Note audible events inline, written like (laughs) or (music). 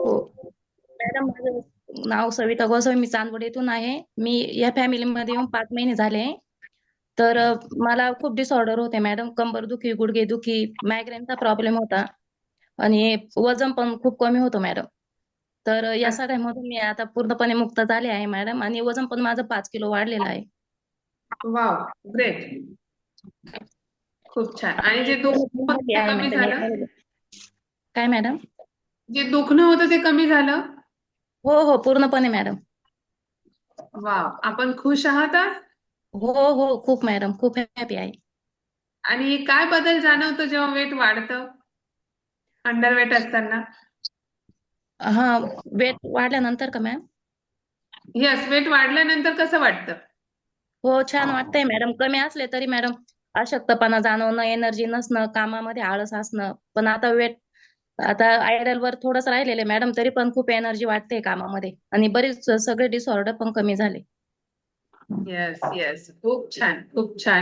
हो. मॅडम माझं नाव सविता गोसावी मी चांदवड आहे. मी या फॅमिलीमध्ये येऊन पाच महिने झाले. तर मला खूप डिसऑर्डर होते मॅडम. कंबरदुखी गुडघेदुखी मायग्रेनचा प्रॉब्लेम होता. आणि वजन पण खूप कमी होतं मॅडम. तर या सगळ्यामधून मी आता पूर्णपणे मुक्त झाले आहे मॅडम. आणि वजन पण माझं पाच किलो वाढलेलं आहे. वाव ग्रेट खूप छान. आणि जे (laughs) काय मॅडम? जे दुखणं होतं ते कमी झालं? हो हो पूर्णपणे मॅडम. वाव. आपण खुश आहात आज? हो हो खूप मॅडम. खूप हॅपी आहे. आणि काय बदल जाणवतो जेव्हा वेट वाढतं? अंडरवेट असताना. हा वेट वाढल्यानंतर का मॅम? यस वेट वाढल्यानंतर कसं वाटतं? हो छान वाटतंय मॅडम. कमी असले तरी मॅडम अशक्तपणा जाणवणं एनर्जी नसणं कामामध्ये आळस असणं. पण आता वेट आता आयडल वर थोडस राहिलेले मॅडम तरी पण खूप एनर्जी वाटते कामामध्ये. आणि बरेच सगळे डिसऑर्डर पण कमी झाले. येस येस खूप छान खूप छान.